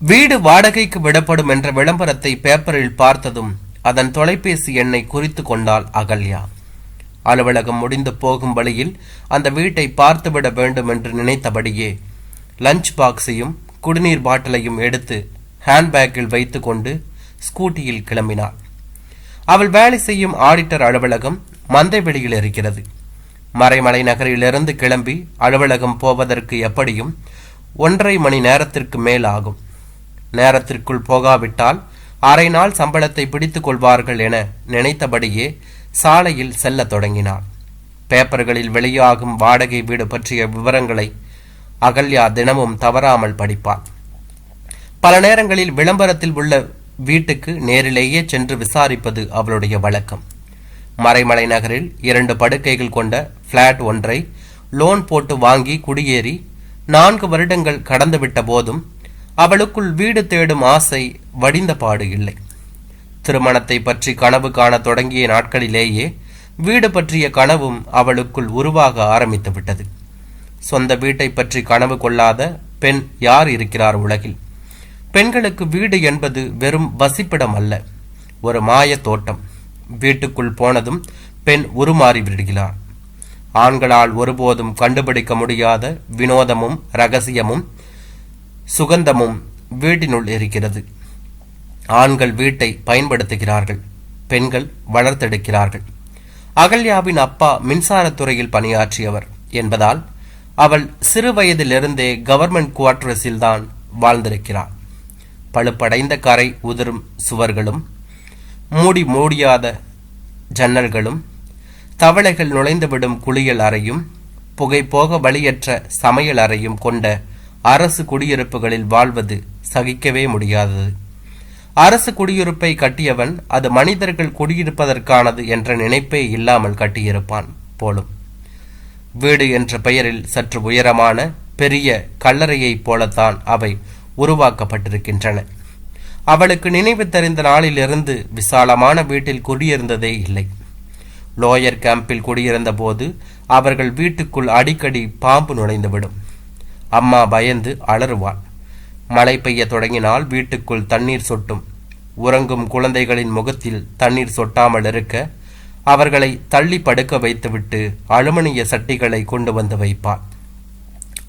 வீடு வாடகைக்கு விடப்படும் என்ற விளம்பரத்தை பேப்பரில் பார்த்ததும் அதன் தொலைபேசி எண்ணை குறித்து கொண்டாள் அகல்யா. அலுவலகம் முடிந்து போகும் வழியில் அந்த வீட்டை பார்த்துவிட வேண்டும் என்று நினைத்தபடியே லஞ்ச் பாக்ஸையும் குடிநீர் பாட்டிலையும் எடுத்து ஹேண்ட்பேக்கில் வைத்துக்கொண்டு ஸ்கூட்டியில் கிளம்பினாள். அவள் வேலை செய்யும் ஆடிட்டர் அலுவலகம் மந்தைவெளியில் இருக்கிறது. மறைமலை நகரிலிருந்து கிளம்பி அலுவலகம் போவதற்கு எப்படியும் ஒன்றரை மணி நேரத்திற்கு மேல் ஆகும் நேரத்திற்குள் போகாவிட்டால் அரை நாள் சம்பளத்தை பிடித்து கொள்வார்கள் என நினைத்தபடியே சாலையில் செல்லத் தொடங்கினார். பேப்பர்களில் வெளியாகும் வாடகை வீடு பற்றிய விவரங்களை அகல்யா தினமும் தவறாமல் படிப்பாள் பல நேரங்களில் விளம்பரத்தில் உள்ள வீட்டுக்கு நேரிலேயே சென்று விசாரிப்பது அவளுடைய வழக்கம். மறைமலை நகரில் இரண்டு படுக்கைகள் கொண்ட பிளாட் ஒன்றை லோன் போட்டு வாங்கி குடியேறி நான்கு வருடங்கள் கடந்துவிட்ட போதும் அவளுக்குள் வீடு தேடும் ஆசை வடிந்த பாடு இல்லை. திருமணத்தை பற்றி கனவு காணத் தொடங்கிய நாட்களிலேயே வீடு பற்றிய கனவும் அவளுக்குள் உருவாக ஆரம்பித்து விட்டது. சொந்த வீட்டை பற்றி கனவு கொள்ளாத பெண் யார் இருக்கிறார் உலகில்? பெண்களுக்கு வீடு என்பது வெறும் வசிப்பிடம் அல்ல ஒரு மாய தோட்டம். வீட்டுக்குள் போனதும் பெண் உருமாறி விடுகிறார் ஆண்களால் ஒருபோதும் கண்டுபிடிக்க முடியாத வினோதமும் ரகசியமும் சுகந்தமும் வீட்டினுள் இருக்கிறது. ஆண்கள் வீட்டை பயன்படுத்துகிறார்கள் பெண்கள் வளர்த்தெடுக்கிறார்கள். அகல்யாவின் அப்பா மின்சாரத்துறையில் பணியாற்றியவர் என்பதால் அவள் சிறு வயதிலிருந்தே கவர்மெண்ட் குவார்டர்ஸில் தான் வாழ்ந்திருக்கிறாள். பழுப்படைந்த கரை உதிரும் சுவர்களும் மூடி மூடியாத ஜன்னல்களும் தவளைகள் நுழைந்துவிடும் குளியல் அறையும் புகை போக வழியற்ற சமையல் அறையும் கொண்ட அரசு குடியிருப்புகளில் வாழ்வது சகிக்கவே முடியாதது. அரசு குடியிருப்பை கட்டியவன் அது மனிதர்கள் குடியிருப்பதற்கானது என்ற நினைப்பே இல்லாமல் கட்டியிருப்பான் போலும். வீடு என்ற பெயரில் சற்று உயரமான பெரிய கல்லறையைப் போலத்தான் அவை உருவாக்கப்பட்டிருக்கின்றன. அவளுக்கு நினைவு தெரிந்த நாளிலிருந்து விசாலமான வீட்டில் குடியிருந்ததே இல்லை. லோயர் கேம்பில் குடியிருந்த போது அவர்கள் வீட்டுக்குள் அடிக்கடி பாம்பு நுழைந்துவிடும். அம்மா பயந்து அலறுவாள். மழை பெய்ய தொடங்கினால் வீட்டுக்குள் தண்ணீர் சொட்டும். உறங்கும் குழந்தைகளின் முகத்தில் தண்ணீர் சொட்டாமல் இருக்க அவர்களை தள்ளி படுக்க வைத்துவிட்டு அலுமினிய சட்டிகளை கொண்டு வந்து வைப்பாள்.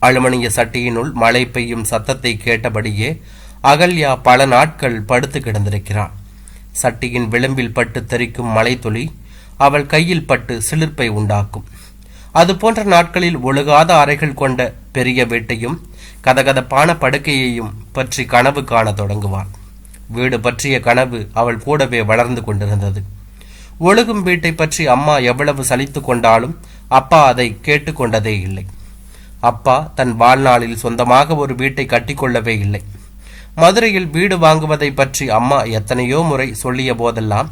அலுமினிய சட்டியினுள் மழை பெய்யும் சத்தத்தை கேட்டபடியே அகல்யா பல நாட்கள் படுத்து கிடந்திருக்கிறாள். சட்டியின் விளிம்பில் பட்டு தெறிக்கும் மலைத்துளி அவள் கையில் பட்டு சிலிர்ப்பை உண்டாக்கும். அது போன்ற நாட்களில் ஒழுகாத அறைகள் கொண்ட பெரிய வீட்டையும் கதகதப்பான படுக்கையையும் பற்றி கனவு காண தொடங்குவாள் வீடு பற்றிய கனவு அவள் கூடவே வளர்ந்து கொண்டிருந்தது. ஒழுகும் வீட்டை பற்றி அம்மா எவ்வளவு சலித்து கொண்டாலும் அப்பா அதை கேட்டுக்கொண்டதே இல்லை. அப்பா தன் வாழ்நாளில் சொந்தமாக ஒரு வீட்டை கட்டிக்கொள்ளவே இல்லை. மதுரையில் வீடு வாங்குவதை பற்றி அம்மா எத்தனையோ முறை சொல்லிய போதெல்லாம்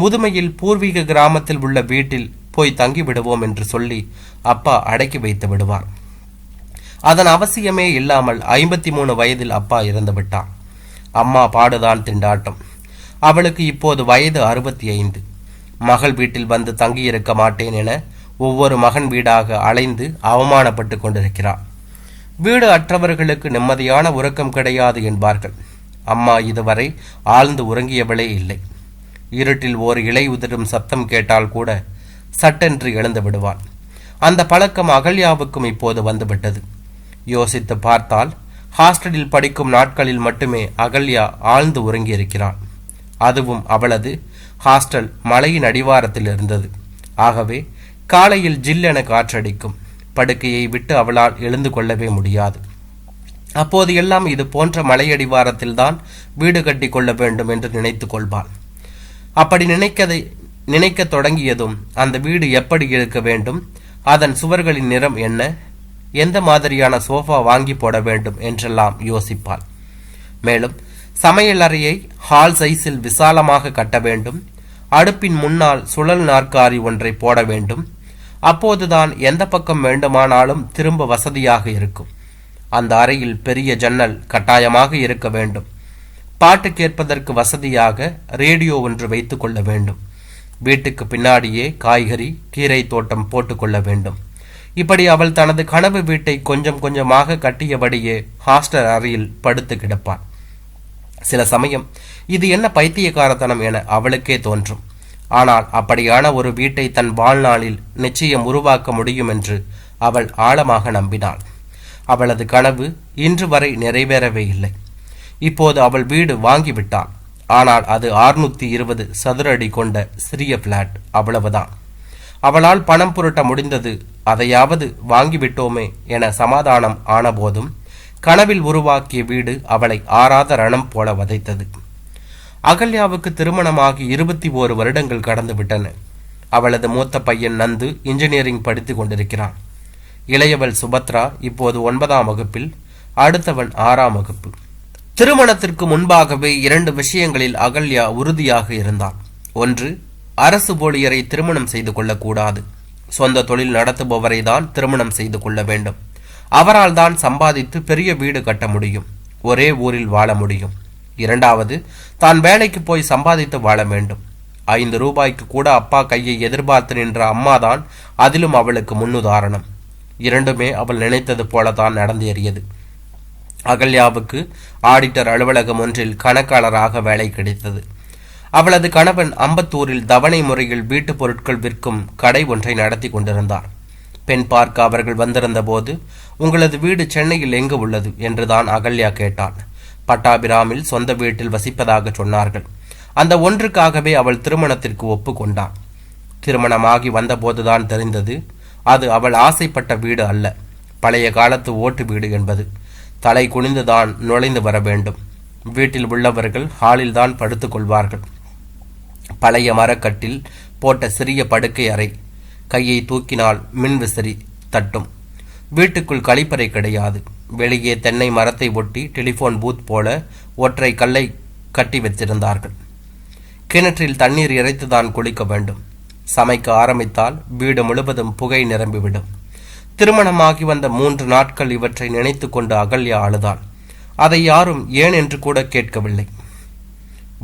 முதுமையில் பூர்வீக கிராமத்தில் உள்ள வீட்டில் போய் தங்கி விடுவோம் என்று சொல்லி அப்பா அடக்கி வைத்து விடுவார். அதன் அவசியமே இல்லாமல் ஐம்பத்தி மூணு வயதில் அப்பா இறந்துவிட்டான் அம்மா பாடுதான் திண்டாட்டம். அவளுக்கு இப்போது வயது அறுபத்தி ஐந்து மகள் வீட்டில் வந்து தங்கியிருக்க மாட்டேன் என ஒவ்வொரு மகன் வீடாக அலைந்து அவமானப்பட்டு கொண்டிருக்கிறாள் வீடு அற்றவர்களுக்கு நிம்மதியான உறக்கம் கிடையாது என்பார்கள். அம்மா இதுவரை ஆழ்ந்து உறங்கியவளே இல்லை. இருட்டில் ஓர் இலை உதிரும் சத்தம் கேட்டால் கூட சட்டென்று எழுந்து விடுவாள் அந்த பழக்கம் அகல்யாவுக்கும் இப்போது வந்துவிட்டது. யோசித்து பார்த்தால் ஹாஸ்டலில் படிக்கும் நாட்களில் மட்டுமே அகல்யா ஆழ்ந்து உறங்கியிருக்கிறாள் அதுவும் அவளது ஹாஸ்டல் மலையின் அடிவாரத்தில் இருந்தது. ஆகவே காலையில் ஜில்லென காற்றடிக்கும் படுக்கையை விட்டு அவளால் எழுந்து கொள்ளவே முடியாது. அப்போது எல்லாம் இது போன்ற மலையடிவாரத்தில்தான் வீடு கட்டி கொள்ள வேண்டும் என்று நினைத்து கொள்வாள். அப்படி நினைக்கதை நினைக்க தொடங்கியதும் அந்த வீடு எப்படி இருக்க வேண்டும் அதன் சுவர்களின் நிறம் என்ன எந்த மாதிரியான சோஃபா வாங்கி போட வேண்டும் என்றெல்லாம் யோசிப்பாள். மேலும் சமையல் அறையை ஹால் சைஸில் விசாலமாக கட்ட வேண்டும் அடுப்பின் முன்னால் சுழல் நாற்காலி ஒன்றை போட வேண்டும் அப்போதுதான் எந்த பக்கம் வேண்டுமானாலும் திரும்ப வசதியாக இருக்கும். அந்த அறையில் பெரிய ஜன்னல் கட்டாயமாக இருக்க வேண்டும். பாட்டு கேட்பதற்கு வசதியாக ரேடியோ ஒன்று வைத்துக்கொள்ள வேண்டும். வீட்டுக்கு பின்னாடியே காய்கறி கீரை தோட்டம் போட்டுக்கொள்ள வேண்டும். இப்படி அவள் தனது கனவு வீட்டை கொஞ்சம் கொஞ்சமாக கட்டியபடியே ஹாஸ்டல் அறையில் படுத்து கிடப்பாள். சில சமயம் இது என்ன பைத்தியக்காரத்தனம் என அவளுக்கே தோன்றும். ஆனால் அப்படியான ஒரு வீட்டை தன் வாழ்நாளில் நிச்சயம் உருவாக்க முடியும் என்று அவள் ஆழமாக நம்பினாள். அவளது கனவு இன்று வரை நிறைவேறவே இல்லை. இப்போது அவள் வீடு வாங்கிவிட்டாள். ஆனால் அது ஆறுநூற்றி இருபது சதுர அடி கொண்ட சிறிய பிளாட் அவ்வளவுதான். அவளால் பணம் புரட்ட முடிந்தது. அதையாவது வாங்கிவிட்டோமே என சமாதானம் ஆனபோதும் கனவில் உருவாக்கிய வீடு அவளை ஆறாத ரணம் போல வதைத்தது. அகல்யாவுக்கு திருமணமாகி இருபத்தி ஓரு வருடங்கள் கடந்துவிட்டன அவளது மூத்த பையன் நந்து இன்ஜினியரிங் படித்துக் கொண்டிருக்கிறான். இளையவள் சுபத்ரா இப்போது ஒன்பதாம் வகுப்பில் அடுத்தவன் ஆறாம் வகுப்பு. திருமணத்திற்கு முன்பாகவே இரண்டு விஷயங்களில் அகல்யா உறுதியாக இருந்தாள் ஒன்று அரசு ஊழியரை திருமணம் செய்து கொள்ளக்கூடாது. சொந்த தொழில் நடத்துபவரை தான் திருமணம் செய்து கொள்ள வேண்டும். அவரால் தான் சம்பாதித்து பெரிய வீடு கட்ட முடியும். ஒரே ஊரில் வாழ முடியும். இரண்டாவது தான் வேலைக்கு போய் சம்பாதித்து வாழ வேண்டும். ஐந்து ரூபாய்க்கு கூட அப்பா கையை எதிர்பார்த்து நின்ற அம்மாதான் அதிலும் அவளுக்கு முன்னுதாரணம். இரண்டுமே அவள் நினைத்தது போலதான் நடந்தேறியது. அகல்யாவுக்கு ஆடிட்டர் அலுவலகம் ஒன்றில் கணக்காளராக வேலை கிடைத்தது. அவளது கணவன் அம்பத்தூரில் தவணை முறையில் வீட்டுப் பொருட்கள் விற்கும் கடை ஒன்றை நடத்தி கொண்டிருந்தார். பெண் பார்க்க அவர்கள் வந்திருந்த போது உங்களது வீடு சென்னையில் எங்கு உள்ளது? என்றுதான் அகல்யா கேட்டாள் பட்டாபிராமில் சொந்த வீட்டில் வசிப்பதாக சொன்னார்கள். அந்த ஒன்றுக்காகவே அவள் திருமணத்திற்கு ஒப்புக்கொண்டாள் திருமணமாகி வந்தபோதுதான் தெரிந்தது அது அவள் ஆசைப்பட்ட வீடு அல்ல. பழைய காலத்து ஓட்டு வீடு என்பது. தலை குனிந்துதான் நுழைந்து வர வேண்டும். வீட்டில் உள்ளவர்கள் ஹாலில்தான் படுத்துக்கொள்வார்கள் பழைய மரக்கட்டில் போட்ட சிறிய படுக்கை அறை. கையை தூக்கினால் மின்விசிறி தட்டும். வீட்டுக்குள் கழிப்பறை கிடையாது. வெளியே தென்னை மரத்தை ஒட்டி டெலிபோன் பூத் போல ஒற்றை கல்லை கட்டி வைத்திருந்தார்கள் கிணற்றில் தண்ணீர் இறைத்துதான் குளிக்க வேண்டும். சமைக்க ஆரம்பித்தால் வீடு முழுவதும் புகை நிரம்பிவிடும். திருமணமாகி வந்த மூன்று நாட்கள் இவற்றை நினைத்து கொண்டு அகல்யா அழுதாள் அதை யாரும் ஏன் என்று கூட கேட்கவில்லை.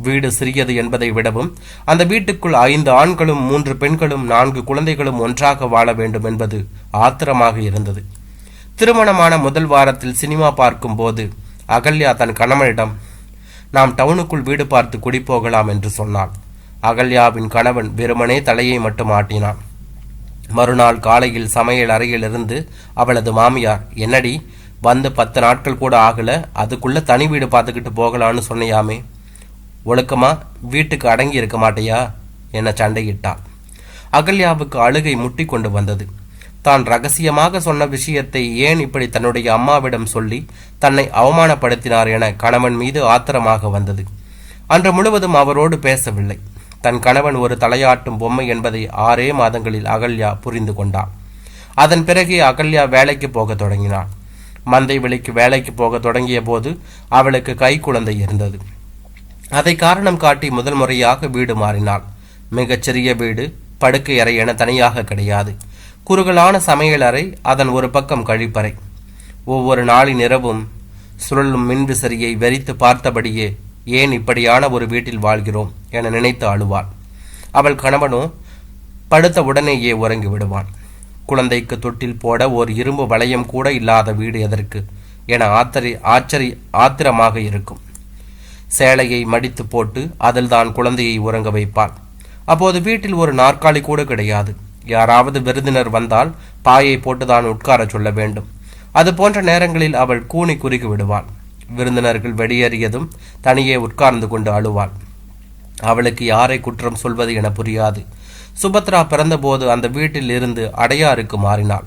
வீடு சிறியது என்பதை விடவும் அந்த வீட்டுக்குள் ஐந்து ஆண்களும் மூன்று பெண்களும் நான்கு குழந்தைகளும் ஒன்றாக வாழ வேண்டும் என்பது ஆத்திரமாக இருந்தது. திருமணமான முதல் வாரத்தில் சினிமா பார்க்கும் போது அகல்யா தன் கணவனிடம் நாம் டவுனுக்குள் வீடு பார்த்து குடிப்போகலாம் என்று சொன்னாள். அகல்யாவின் கணவன் வெறுமனே தலையை மட்டும் ஆட்டினான். மறுநாள் காலையில் சமையல் அறையிலிருந்து அவளது மாமியார் என்னடி வந்து பத்து நாட்கள் கூட ஆகல அதுக்குள்ள தனி வீடு பார்த்துக்கிட்டு போகலான்னு சொன்னையாமே. ஒழுக்கமா வீட்டுக்கு அடங்கி இருக்க மாட்டியா? என சண்டையிட்டா. அகல்யாவுக்கு அழுகை முட்டி கொண்டு வந்தது. தான் ரகசியமாக சொன்ன விஷயத்தை ஏன் இப்படி தன்னுடைய அம்மாவிடம் சொல்லி தன்னை அவமானப்படுத்தினார் என கணவன் மீது ஆத்திரமாக வந்தது. அன்று முழுவதும் அவரோடு பேசவில்லை. தன் கணவன் ஒரு தலையாட்டும் பொம்மை என்பதை ஆறே மாதங்களில் அகல்யா புரிந்து கொண்டான் அதன் பிறகே அகல்யா வேலைக்கு போக தொடங்கினாள். மந்தை வெளிக்கு வேலைக்கு போக தொடங்கிய போது அவளுக்கு கை குழந்தை இருந்தது. அதை காரணம் காட்டி முதல் முறையாக வீடு மாறினாள். மிகச்சிறிய வீடு படுக்கை அறை என தனியாக கிடையாது. குறுகலான சமையல் அறை அதன் ஒரு பக்கம் கழிப்பறை. ஒவ்வொரு நாளின் இரவும் சுழலும் மின்விசரியை வெறித்து பார்த்தபடியே ஏன் இப்படியான ஒரு வீட்டில் வாழ்கிறோம்? என நினைத்து அழுவாள். அவள் கணவனோ படுத்த உடனேயே உறங்கி விடுவான் குழந்தைக்கு தொட்டில் போட ஒரு இரும்பு வளையம் கூட இல்லாத வீடு எதற்கு? என ஆத்தரி ஆச்சரிய ஆத்திரமாக இருக்கும். சேலையை மடித்து போட்டு அதில் தான் குழந்தையை உறங்க வைப்பாள். அப்போது வீட்டில் ஒரு நாற்காலி கூட கிடையாது. யாராவது விருந்தினர் வந்தால் பாயை போட்டுதான் உட்காரச் சொல்ல வேண்டும். அது போன்ற நேரங்களில் அவள் கூனி குறுகி விடுவாள். விருந்தினர்கள் வெளியேறியதும் தனியே உட்கார்ந்து கொண்டு அழுவாள். அவளுக்கு யாரை குற்றம் சொல்வது என புரியாது. சுபத்ரா பிறந்தபோது அந்த வீட்டில் இருந்து அடையாருக்கு மாறினாள்.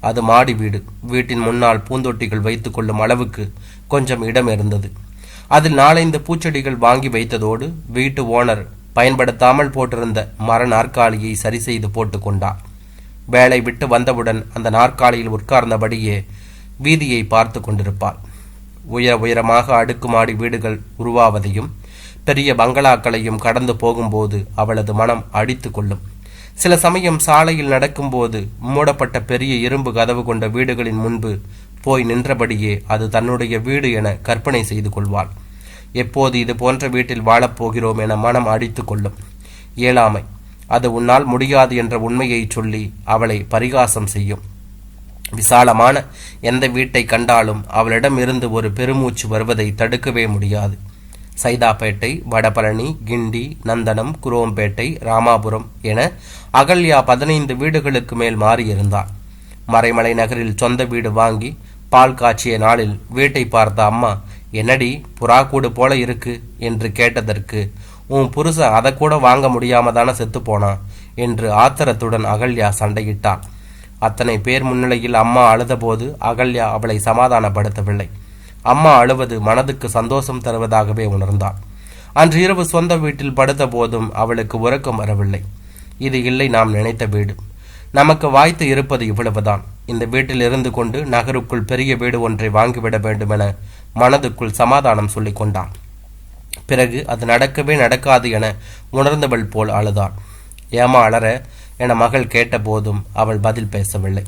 அது மாடி வீடு. வீட்டின் முன்னால் பூந்தொட்டிகள் வைத்துக் கொள்ளும் அளவுக்கு கொஞ்சம் இடம் இருந்தது. அதில் நாலைந்து பூச்செடிகள் வாங்கி வைத்ததோடு வீட்டு ஓனர் பயன்படுத்தாமல் போட்டிருந்த மர நாற்காலியை சரி செய்து போட்டுக்கொண்டார் வேலை விட்டு வந்தவுடன் அந்த நாற்காலியில் உட்கார்ந்தபடியே வீதியை பார்த்து கொண்டிருப்பாள் உயர உயரமாக அடுக்குமாடி வீடுகள் உருவாவதையும் பெரிய பங்களாக்களையும் கடந்து போகும்போது அவளது மனம் அடித்து கொள்ளும். சில சமயம் சாலையில் நடக்கும்போது மூடப்பட்ட பெரிய இரும்பு கதவு கொண்ட வீடுகளின் முன்பு போய் நின்றபடியே அது தன்னுடைய வீடு என கற்பனை செய்து கொள்வாள். எப்போது இது போன்ற வீட்டில் வாழப்போகிறோம் என மனம் அடித்து கொள்ளும். இயலாமை அது உன்னால் முடியாது என்ற உண்மையை சொல்லி அவளை பரிகாசம் செய்யும். விசாலமான எந்த வீட்டை கண்டாலும் அவளிடம் இருந்து ஒரு பெருமூச்சு வருவதை தடுக்கவே முடியாது. சைதாப்பேட்டை வடபழனி கிண்டி நந்தனம் குரோம்பேட்டை ராமாபுரம் என அகல்யா பதினைந்து வீடுகளுக்கு மேல் மாறியிருந்தாள். மறைமலை நகரில் சொந்த வீடு வாங்கி பால் காய்ச்சிய நாளில் வீட்டை பார்த்த அம்மா என்னடி புறாக்கூடு போல இருக்கு என்று கேட்டதற்கு உன் புருஷன் அதை கூட வாங்க முடியாம தானே செத்து போனான் என்று ஆத்திரத்துடன் அகல்யா சண்டையிட்டாள் அத்தனை பேர் முன்னிலையில் அம்மா அழுதபோது அகல்யா அவளை சமாதானப்படுத்தவில்லை. அம்மா அழுவது மனதுக்கு சந்தோஷம் தருவதாகவே உணர்ந்தாள். அன்று இரவு சொந்த வீட்டில் படுத்த போதும் அவளுக்கு உறக்கம் வரவில்லை. இது இல்லை நாம் நினைத்த வீடு. நமக்கு வாய்த்து இருப்பது இவ்வளவுதான். இந்த வீட்டில் இருந்து கொண்டு நகருக்குள் பெரிய வீடு ஒன்றை வாங்கிவிட வேண்டும் என மனதுக்குள் சமாதானம் சொல்லிக் கொண்டான். பிறகு அது நடக்கவே நடக்காது என உணர்ந்தவள் போல் அழுதாள். ஏமா அலற என மகள் கேட்டபோதும் அவள் பதில் பேசவில்லை.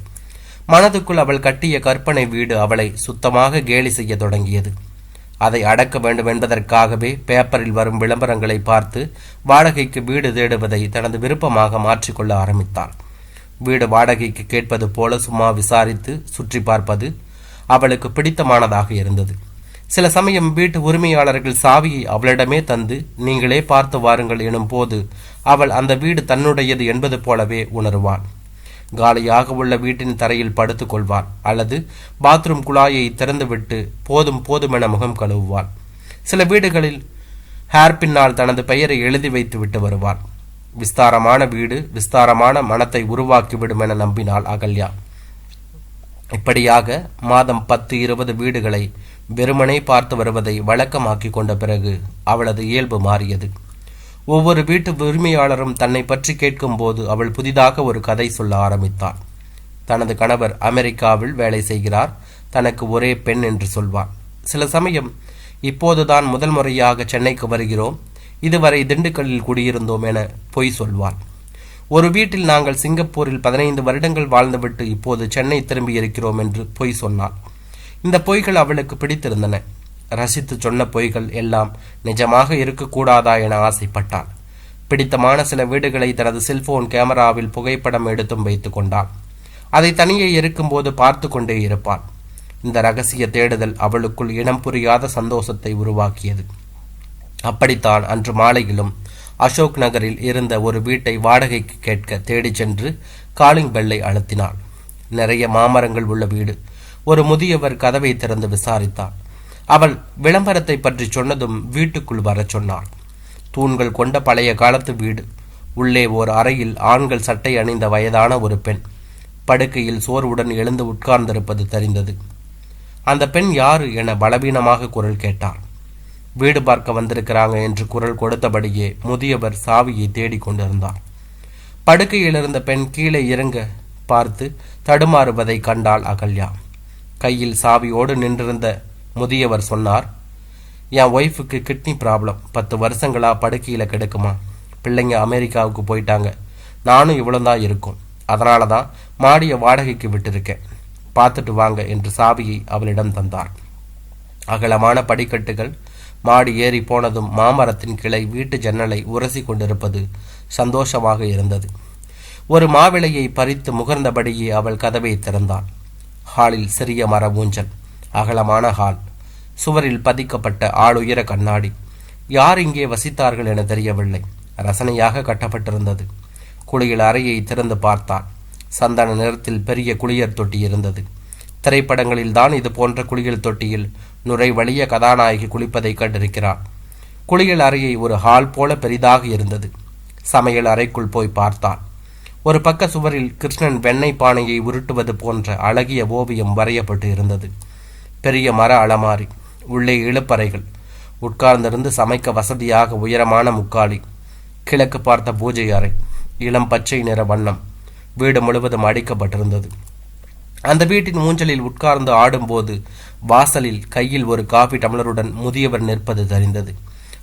மனதுக்குள் அவள் கட்டிய கற்பனை வீடு அவளை சுத்தமாக கேலி செய்ய தொடங்கியது. அதை அடக்க வேண்டும் என்பதற்காகவே பேப்பரில் வரும் விளம்பரங்களை பார்த்து வாடகைக்கு வீடு தேடுவதை தனது விருப்பமாக மாற்றிக்கொள்ள ஆரம்பித்தாள். வீடு வாடகைக்கு கேட்பது போல சும்மா விசாரித்து சுற்றி பார்ப்பது அவளுக்கு பிடித்தமானதாக இருந்தது. சில சமயம் வீட்டு உரிமையாளர்கள் சாவியை அவளிடமே தந்து நீங்களே பார்த்து வாருங்கள் எனும் போது அவள் அந்த வீடு தன்னுடையது என்பது போலவே உணருவாள். காலியாக உள்ள வீட்டின் தரையில் படுத்துக் கொள்வாள் அல்லது பாத்ரூம் குழாயை திறந்துவிட்டு போதும் போதுமென முகம் கழுவுவாள். சில வீடுகளில் ஹேர்பின்னால் தனது பெயரை எழுதி வைத்து விட்டு வருவாள். விஸ்தாரமான வீடு விஸ்தாரமான மனத்தை உருவாக்கிவிடும் என நம்பினாள் அகல்யா. இப்படியாக மாதம் பத்து இருபது வீடுகளை வெறுமனை பார்த்து வருவதை வழக்கமாக்கி கொண்ட பிறகு அவளது இயல்பு மாறியது. ஒவ்வொரு வீட்டு உரிமையாளரும் தன்னை பற்றி கேட்கும்போது அவள் புதிதாக ஒரு கதை சொல்ல ஆரம்பித்தாள். தனது கணவர் அமெரிக்காவில் வேலை செய்கிறார். தனக்கு ஒரே பெண் என்று சொல்வார் சில சமயம் இப்போதுதான் முதல் முறையாக சென்னைக்கு வருகிறோம். இதுவரை திண்டுக்கல்லில் குடியிருந்தோம் என பொய் சொல்வார். ஒரு வீட்டில் நாங்கள் சிங்கப்பூரில் பதினைந்து வருடங்கள் வாழ்ந்துவிட்டு இப்போது சென்னை திரும்பி இருக்கிறோம் என்று பொய் சொன்னாள் இந்த பொய்கள் அவளுக்கு பிடித்திருந்தன. ரசித்து சொன்ன பொய்கள் எல்லாம் நிஜமாக இருக்கக்கூடாதா என ஆசைப்பட்டாள். பிடித்தமான சில வீடுகளை தனது செல்போன் கேமராவில் புகைப்படம் எடுத்தும் வைத்து கொண்டாள். அதை தனியே இருக்கும்போது பார்த்து கொண்டே இருப்பாள். இந்த ரகசிய தேடுதல் அவளுக்குள் இனம் புரியாத சந்தோஷத்தை உருவாக்கியது. அப்படித்தான் அன்று மாலையிலும் அசோக் நகரில் இருந்த ஒரு வீட்டை வாடகைக்கு கேட்க தேடிச் சென்று காலிங் பெல்லை அழுத்தினாள். நிறைய மாமரங்கள் உள்ள வீடு. ஒரு முதியவர் கதவை திறந்து விசாரித்தாள். அவள் விளம்பரத்தை பற்றி சொன்னதும் வீட்டுக்குள் வரச் சொன்னாள். தூண்கள் கொண்ட பழைய காலத்து வீடு. உள்ளே ஓர் அறையில் ஆண்கள் சட்டை அணிந்த வயதான ஒரு பெண். படுக்கையில் சோர்வுடன் எழுந்து உட்கார்ந்திருப்பது தெரிந்தது. அந்த பெண் யாரு என பலவீனமாக குரல் கேட்டார் வீடு பார்க்க வந்திருக்கிறாங்க என்று குரல் கொடுத்தபடியே முதியவர் சாவியை தேடிக் கொண்டிருந்தார். படுக்கையில் இருந்த பெண் கீழே இறங்க பார்த்து தடுமாறுவதை கண்டாள் அகல்யா. கையில் சாவியோடு நின்றிருந்த முதியவர் சொன்னார் என் ஒய்ஃபுக்கு கிட்னி ப்ராப்ளம் பத்து வருஷங்களா படுக்கையில் கிடக்குமா? பிள்ளைங்க அமெரிக்காவுக்கு போயிட்டாங்க. நானும் இவ்வளோதான் இருக்கும். அதனால தான் மாடியை வாடகைக்கு விட்டிருக்கேன். பார்த்துட்டு வாங்க என்று சாவியை அவளிடம் தந்தார். அகலமான படிக்கட்டுகள் மாடி ஏறி போனதும் மாமரத்தின் கிளை வீட்டு ஜன்னலை உரசி கொண்டிருப்பது சந்தோஷமாக இருந்தது. ஒரு மாவிளையை பறித்து முகர்ந்தபடியே அவள் கதவை திறந்தாள். ஹாலில் சிறிய மர ஊஞ்சல் அகலமான ஹால் சுவரில் பதிக்கப்பட்ட ஆளுயர கண்ணாடி. யார் இங்கே வசித்தார்கள் என தெரியவில்லை. ரசனையாக கட்டப்பட்டிருந்தது. குளியல் அறையை திறந்து பார்த்தாள். சந்தன நிறத்தில் பெரிய குளியர் தொட்டி இருந்தது. திரைப்படங்களில் தான் இது போன்ற குளியல் தொட்டியில் நுரை வழிய கதாநாயகி குளிப்பதை கண்டிருக்கிறார் குளியல் அறையை ஒரு ஹால் போல பெரிதாக இருந்தது. சமையல் அறைக்குள் போய் பார்த்தாள் ஒரு பக்க சுவரில் கிருஷ்ணன் வெண்ணெய் பானையை உருட்டுவது போன்ற அழகிய ஓவியம் வரையப்பட்டு இருந்தது. பெரிய மர அலமாரி உள்ளே இழுப்பறைகள் உட்கார்ந்திருந்து சமைக்க வசதியாக உயரமான முக்காலி கிழக்கு பார்த்த பூஜை அறை இளம் பச்சை நிற வண்ணம் வீடு முழுவதும் அடிக்கப்பட்டிருந்தது. அந்த வீட்டின் ஊஞ்சலில் உட்கார்ந்து ஆடும்போது வாசலில் கையில் ஒரு காஃபி டம்ளருடன் முதியவர் நிற்பது தெரிந்தது.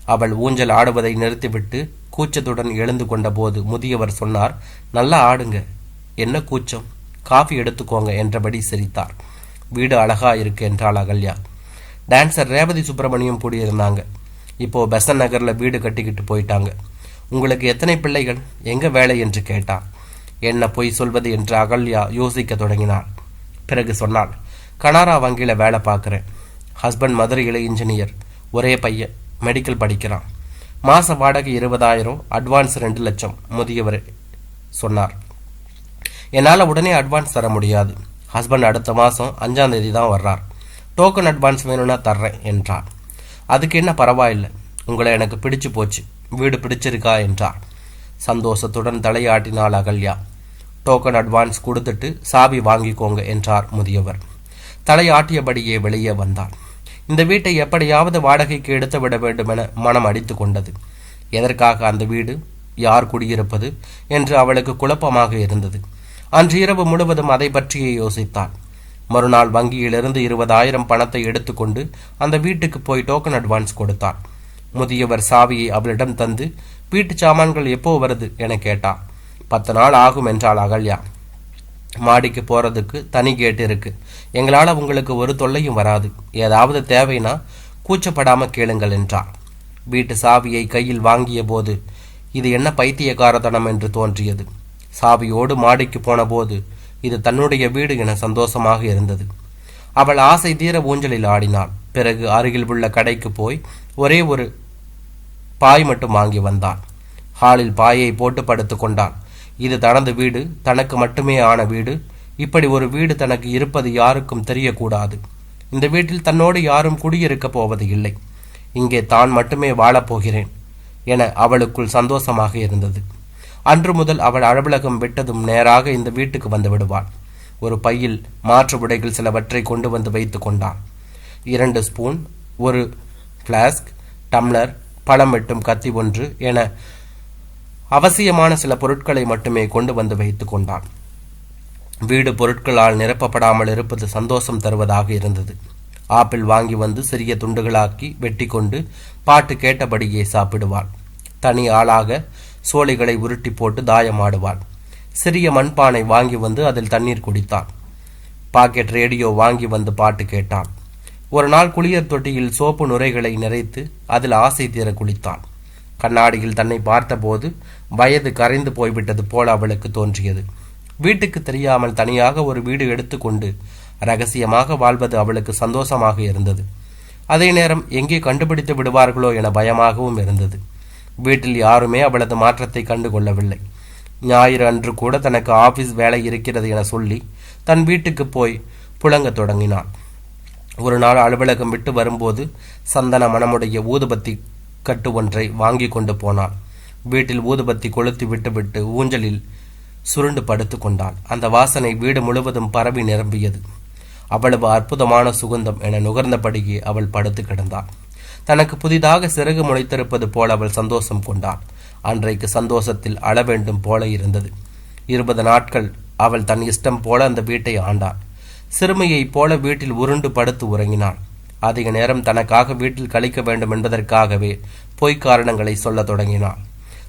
அவள் ஊஞ்சல் ஆடுவதை நிறுத்திவிட்டு கூச்சத்துடன் எழுந்து கொண்டபோது முதியவர் சொன்னார் நல்லா ஆடுங்க. என்ன கூச்சம்? காஃபி எடுத்துக்கோங்க என்றபடி சிரித்தார். வீடு அழகா இருக்கு என்றாள் அகல்யா. டான்சர் ரேவதி சுப்பிரமணியம் கூடியிருந்தாங்க. இப்போ பெசன் நகரில் வீடு கட்டிக்கிட்டு போயிட்டாங்க. உங்களுக்கு எத்தனை பிள்ளைகள்? எங்க வேலை? என்று கேட்டார். என்ன பொய் சொல்வது? என்று அகல்யா யோசிக்க தொடங்கினாள். பிறகு சொன்னாள் கனாரா வங்கியில் வேலை பார்க்குறேன். ஹஸ்பண்ட் மதுரையில் இன்ஜினியர். ஒரே பையன் மெடிக்கல் படிக்கிறான். மாத வாடகை இருபதாயிரம் அட்வான்ஸ் ரெண்டு லட்சம் முதியவர் சொன்னார். என்னால் உடனே அட்வான்ஸ் தர முடியாது. ஹஸ்பண்ட் அடுத்த மாதம் அஞ்சாம் தேதி தான் வர்றார். டோக்கன் அட்வான்ஸ் வேணும்னா தர்றேன் என்றார். அதுக்கு என்ன பரவாயில்லை. உங்களை எனக்கு பிடிச்சு போச்சு. வீடு பிடிச்சிருக்கா? என்றார். சந்தோஷத்துடன் தலையாட்டினாள் அகல்யா. டோக்கன் அட்வான்ஸ் கொடுத்துட்டு சாவி வாங்கிக்கோங்க என்றார் முதியவர். தலையாட்டியபடியே வெளியே வந்தார். இந்த வீட்டை எப்படியாவது வாடகைக்கு எடுத்து விட வேண்டுமென மனம் அடித்து கொண்டது. எதற்காக அந்த வீடு? யார் குடியிருப்பது? என்று அவளுக்கு குழப்பமாக இருந்தது. அன்று இரவு முழுவதும் அதை பற்றியே யோசித்தாள். மறுநாள் வங்கியிலிருந்து இருபதாயிரம் பணத்தை எடுத்துக்கொண்டு அந்த வீட்டுக்கு போய் டோக்கன் அட்வான்ஸ் கொடுத்தார் முதியவர் சாவியை அவளிடம் தந்து வீட்டு சாமான்கள் எப்போ வருது? என கேட்டார். பத்து நாள் ஆகும் என்றாள் அகல்யா. மாடிக்கு போகிறதுக்கு தனி கேட் இருக்கு. எங்களால் உங்களுக்கு ஒரு தொல்லையும் வராது. ஏதாவது தேவைனா கூச்சப்படாமல் கேளுங்கள் என்றார். வீட்டு சாவியை கையில் வாங்கிய போது இது என்ன பைத்தியக்காரத்தனம் என்று தோன்றியது. சாவியோடு மாடிக்கு போன போது இது தன்னுடைய வீடு என சந்தோஷமாக இருந்தது. அவள் ஆசை தீர ஊஞ்சலில் ஆடினாள். பிறகு அருகில் உள்ள கடைக்கு போய் ஒரே ஒரு பாய் மட்டும் வாங்கி வந்தாள். ஹாலில் பாயை போட்டு படுத்து கொண்டாள். இது தனது வீடு தனக்கு மட்டுமே ஆன வீடு. இப்படி ஒரு வீடு தனக்கு இருப்பது யாருக்கும் தெரியக்கூடாது. இந்த வீட்டில் தன்னோடு யாரும் குடியிருக்கப் போவது இல்லை. இங்கே தான் மட்டுமே வாழப்போகிறேன் என அவளுக்குள் சந்தோஷமாக இருந்தது. அன்று முதல் அவள் அலுவலகம் விட்டதும் நேராக இந்த வீட்டுக்கு வந்து விடுவாள். ஒரு பையில் மாற்று உடைகள் சிலவற்றை கொண்டு வந்து வைத்து கொண்டான் இரண்டு ஸ்பூன் ஒரு ஃப்ளாஸ்க் டம்ளர் பழம் வெட்டும் கத்தி ஒன்று என அவசியமான சில பொருட்களை மட்டுமே கொண்டு வந்து வைத்து கொண்டான். வீடு பொருட்களால் நிரப்பப்படாமல் இருப்பது சந்தோஷம் தருவதாக இருந்தது. ஆப்பிள் வாங்கி வந்து சிறிய துண்டுகளாக்கி வெட்டி கொண்டு பாட்டு கேட்டபடியே சாப்பிடுவாள். தனி ஆளாக சோலைகளை உருட்டி போட்டு தாயமாடுவாள். சிறிய மண்பானை வாங்கி வந்து அதில் தண்ணீர் குடித்தாள். பாக்கெட் ரேடியோ வாங்கி வந்து பாட்டு கேட்டாள். ஒரு நாள் குளியர் தொட்டியில் சோப்பு நுரைகளை நிறைத்து அதில் ஆசை தீர குளித்தாள். கண்ணாடியில் தன்னை பார்த்தபோது வயது கரைந்து போய்விட்டது போல அவளுக்கு தோன்றியது. வீட்டுக்கு தெரியாமல் தனியாக ஒரு வீடு எடுத்துக்கொண்டு ரகசியமாக வாழ்வது அவளுக்கு சந்தோஷமாக இருந்தது. அதே நேரம் எங்கே கண்டுபிடித்து விடுவார்களோ என பயமாகவும் இருந்தது. வீட்டில் யாருமே அவளது மாற்றத்தை கண்டு கொள்ளவில்லை ஞாயிறு அன்று கூட தனக்கு ஆபீஸ் வேலை இருக்கிறது என சொல்லி தன் வீட்டுக்கு போய் புழங்கத் தொடங்கினாள். ஒரு நாள் அலுவலகம் விட்டு வரும்போது சந்தன மனமுடைய ஊதுபத்தி கட்டு ஒன்றை வாங்கி கொண்டு போனாள். வீட்டில் ஊதுபத்தி கொளுத்து விட்டுவிட்டு ஊஞ்சலில் சுருண்டு படுத்து கொண்டாள். அந்த வாசனை வீடு முழுவதும் பரவி நிரம்பியது. அவ்வளவு அற்புதமான சுகந்தம் என நுகர்ந்தபடியே அவள் படுத்து கிடந்தாள். தனக்கு புதிதாக சிறகு முளைத்திருப்பது போல அவள் சந்தோஷம் கொண்டாள். அன்றைக்கு சந்தோஷத்தில் அளவேண்டும் போல இருந்தது. இருபது நாட்கள் அவள் தன் இஷ்டம் போல அந்த வீட்டை ஆண்டாள். சிறுமியைப் போல வீட்டில் உருண்டு படுத்து உறங்கினாள். அதிக நேரம் தனக்காக வீட்டில் கழிக்க வேண்டும் என்பதற்காகவே பொய்க் காரணங்களை சொல்லத் தொடங்கினாள்.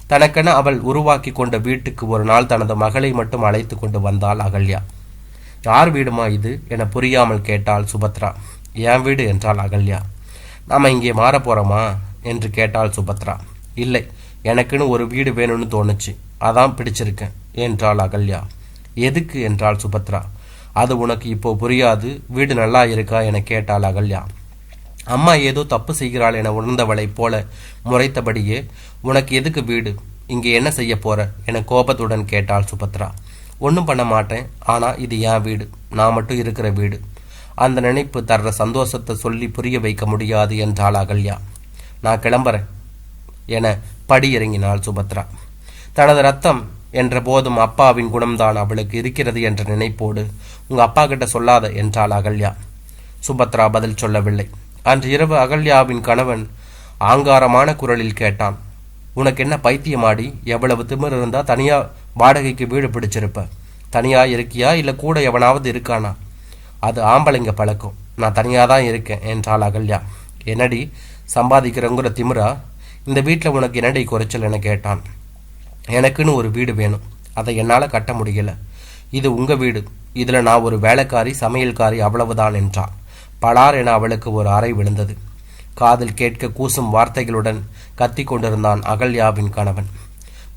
தனக்கென அவள் உருவாக்கி கொண்ட வீட்டுக்கு ஒரு நாள் தனது மகளை மட்டும் அழைத்து கொண்டு வந்தாள் அகல்யா. யார் வீடுமா இது? என புரியாமல் கேட்டாள் சுபத்ரா. என் வீடு என்றாள் அகல்யா. நாம் இங்கே மாற போறோமா? என்று கேட்டாள் சுபத்ரா. இல்லை எனக்குன்னு ஒரு வீடு வேணும்னு தோணுச்சு. அதான் பிடிச்சிருக்கேன் என்றாள் அகல்யா. எதுக்கு? என்றாள் சுபத்ரா. அது உனக்கு இப்போ புரியாது. வீடு நல்லா இருக்கா? என கேட்டாள் அகல்யா. அம்மா ஏதோ தப்பு செய்கிறாள் என உணர்ந்தவளைப் போல முறைத்தபடியே உனக்கு எதுக்கு வீடு? இங்கே என்ன செய்ய போற? என கோபத்துடன் கேட்டாள் சுபத்ரா. ஒன்றும் பண்ண மாட்டேன். ஆனால் இது என் வீடு. நான் மட்டும் இருக்கிற வீடு. அந்த நினைப்பு தர்ற சந்தோஷத்தை சொல்லி புரிய வைக்க முடியாது என்றாள் அகல்யா. நான் கிளம்புறேன் என படி இறங்கினாள் சுபத்ரா. தனது ரத்தம் என்ற போதும் அப்பாவின் குணம்தான் அவளுக்கு இருக்கிறது என்ற நினைப்போடு உங்கள் அப்பா கிட்ட சொல்லாத என்றாள் அகல்யா. சுபத்ரா பதில் சொல்லவில்லை. அன்று இரவு அகல்யாவின் கணவன் ஆங்காரமான குரலில் கேட்டான் உனக்கு என்ன பைத்தியமாடி? எவ்வளவு திமிர் இருந்தா தனியா வாடகைக்கு வீடு பிடிச்சிருப்ப. தனியா இருக்கியா? இல்ல கூட எவனாவது இருக்கானா? அது ஆம்பளைங்க பழக்கம். நான் தனியா தான் இருக்கேன் என்றாள் அகல்யா. என்னடி? சம்பாதிக்கிறவங்கிற திமிரா? இந்த வீட்டில் உனக்கு என்னடி குறைச்சல்? என கேட்டான். எனக்குன்னு ஒரு வீடு வேணும். அதை என்னால் கட்ட முடியல. இது உங்கள் வீடு. இதில் நான் ஒரு வேலைக்காரி சமையல்காரி அவ்வளவுதான் என்றான். பலார் என அவளுக்கு ஒரு அறை விழுந்தது. காதில் கேட்க கூசும் வார்த்தைகளுடன் கத்தி கொண்டிருந்தான் அகல்யாவின் கணவன்.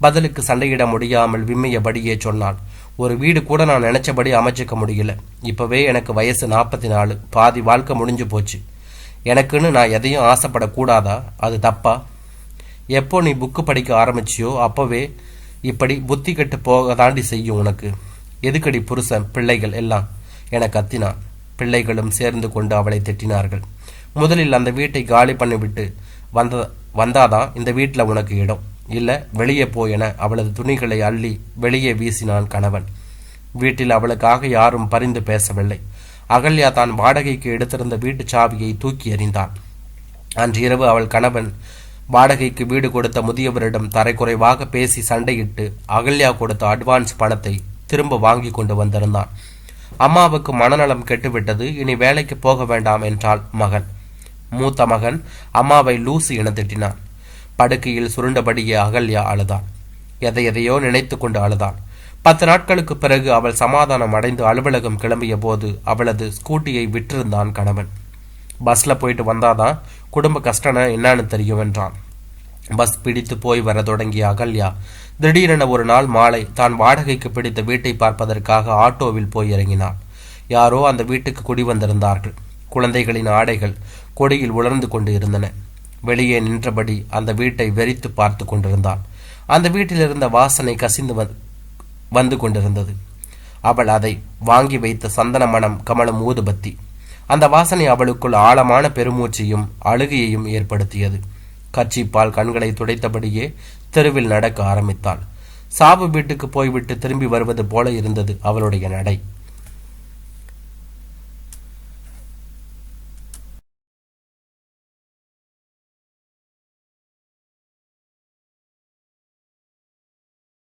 பதிலுக்கு சண்டையிட முடியாமல் விம்மியபடியே சொன்னான் ஒரு வீடு கூட நான் நினைச்சபடி அமைச்சிக்க முடியல. இப்பவே எனக்கு வயசு நாற்பத்தி நாலு பாதி வாழ்க்கை முடிஞ்சு போச்சு. எனக்குன்னு நான் எதையும் ஆசைப்படக்கூடாதா? அது தப்பா? எப்போ நீ புக்கு படிக்க ஆரம்பிச்சியோ அப்போவே இப்படி புத்தி கெட்டு போக தாண்டி செய்யும் உனக்கு. எதுக்கடி புருஷன் பிள்ளைகள் எல்லாம்? என கத்தினான். பிள்ளைகளும் சேர்ந்து கொண்டு அவளை திட்டினார்கள். முதலில் அந்த வீட்டை காலி பண்ணிவிட்டு வந்த வந்தாதான் இந்த வீட்டில் உனக்கு இடம். இல்லை வெளியே போயென அவளது துணிகளை அள்ளி வெளியே வீசினான் கணவன். வீட்டில் அவளுக்காக யாரும் பரிந்து பேசவில்லை. அகல்யா தான் வாடகைக்கு எடுத்திருந்த வீட்டுச் சாவியை தூக்கி எறிந்தான். அன்று இரவு அவள் கணவன் வாடகைக்கு வீடு கொடுத்த முதியவரிடம் தரைக்குறைவாக பேசி சண்டையிட்டு அகல்யா கொடுத்த அட்வான்ஸ் பணத்தை திரும்ப வாங்கி கொண்டு வந்திருந்தான். அம்மாவுக்கு மனநலம் கெட்டுவிட்டது இனி வேலைக்கு போக வேண்டாம் என்றாள் மகன். மூத்த மகன் அம்மாவை லூசு என திட்டினான். படுக்கையில் சுருண்டபடியே அகல்யா அழுதாள் எதை எதையோ நினைத்து கொண்டு அழுதாள் பத்து நாட்களுக்கு பிறகு அவள் சமாதானம் அடைந்து அலுவலகம் கிளம்பிய போது அவளது ஸ்கூட்டியை விற்றிருந்தான் கணவன். பஸ்ல போயிட்டு வந்தாதான் குடும்ப கஷ்டம் என்னன்னு தெரியும் என்றான். பஸ் பிடித்து போய் வர தொடங்கிய அகல்யா திடீரென ஒரு நாள் மாலை தான் வாடகைக்கு பிடித்த வீட்டை பார்ப்பதற்காக ஆட்டோவில் போய் இறங்கினாள். யாரோ அந்த வீட்டுக்கு குடி வந்திருந்தார்கள். குழந்தைகளின் ஆடைகள் கொடியில் உலர்ந்து கொண்டு இருந்தன. வெளியே நின்றபடி அந்த வீட்டை வெறித்து பார்த்து கொண்டிருந்தாள். அந்த வீட்டில் இருந்த வாசனை கசிந்து வந்து கொண்டிருந்தது. அவள் அதை வாங்கி வைத்த சந்தன மணம் கமலம் ஊதுபத்தி. அந்த வாசனை அவளுக்குள் ஆழமான பெருமூச்சையும் அழுகையையும் ஏற்படுத்தியது. கச்சிப்பால் கண்களை துடைத்தபடியே தெருவில் நடக்க ஆரம்பித்தாள். சாபு வீட்டுக்கு போய்விட்டு திரும்பி வருவது போல இருந்தது அவளுடைய நடை.